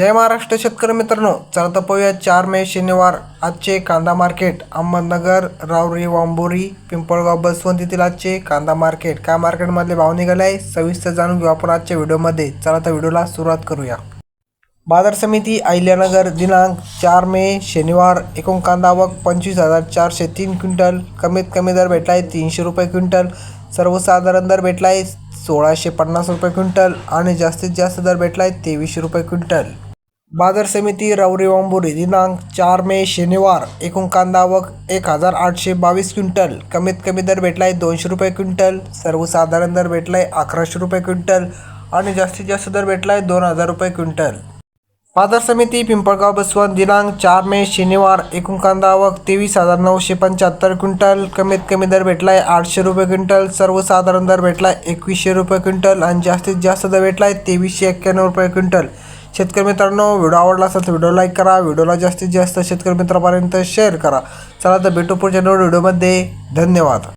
जय महाराष्ट्र शेतकरी मित्रांनो. चला तर पाहूया चार मे शनिवार आजचे कांदा मार्केट. अहमदनगर रावरी वांबोरी पिंपळगाव बसवंतीतील आजचे कांदा मार्केट. काय मार्केटमधले भाव निघाले आहे सविस्तर जाणून घेऊ आपण आजच्या व्हिडिओमध्ये. चला तर व्हिडिओला सुरुवात करूया. बाजार समिती अहिल्यानगर दिनांक चार मे शनिवार. एकूण कांदा आवक पंचवीस हजार चारशे तीन क्विंटल. कमीत कमी दर भेटला आहे तीनशे रुपये क्विंटल. सर्वसाधारण दर भेटला आहे सोळाशे पन्नास रुपये क्विंटल आणि जास्तीत जास्त दर भेटला आहे तेवीसशे रुपये क्विंटल. बाजार समिती रवरी वांबोरी दिनांक चार मे शनिवार एकूण कांदा आवक एक हजार आठशे बावीस क्विंटल. कमीत कमी दर भेटला आहे दोनशे रुपये क्विंटल. सर्वसाधारण दर भेटला आहे अकराशे रुपये क्विंटल आणि जास्तीत जास्त दर भेटला आहे दोन हजार रुपये क्विंटल. बाजार समिती पिंपळगाव बसवंत दिनांक चार मे शनिवार एकूण कांदा आवक तेवीस हजार नऊशे पंच्याहत्तर क्विंटल. कमीत कमी दर भेटला आहे आठशे रुपये क्विंटल. सर्वसाधारण दर भेटला आहे एकवीसशे रुपये क्विंटल आणि जास्तीत जास्त दर भेटला आहे तेवीसशे एक्क्याण्णव रुपये क्विंटल. शेतकरी मित्रांनो व्हिडिओ आवडला असेल तर व्हिडिओ लाईक करा व्हिडिओला जास्तीत जास्त शेतकरी मित्रापर्यंत शेअर करा. चला तर भेटू पुढच्या नवीन व्हिडिओमध्ये. धन्यवाद.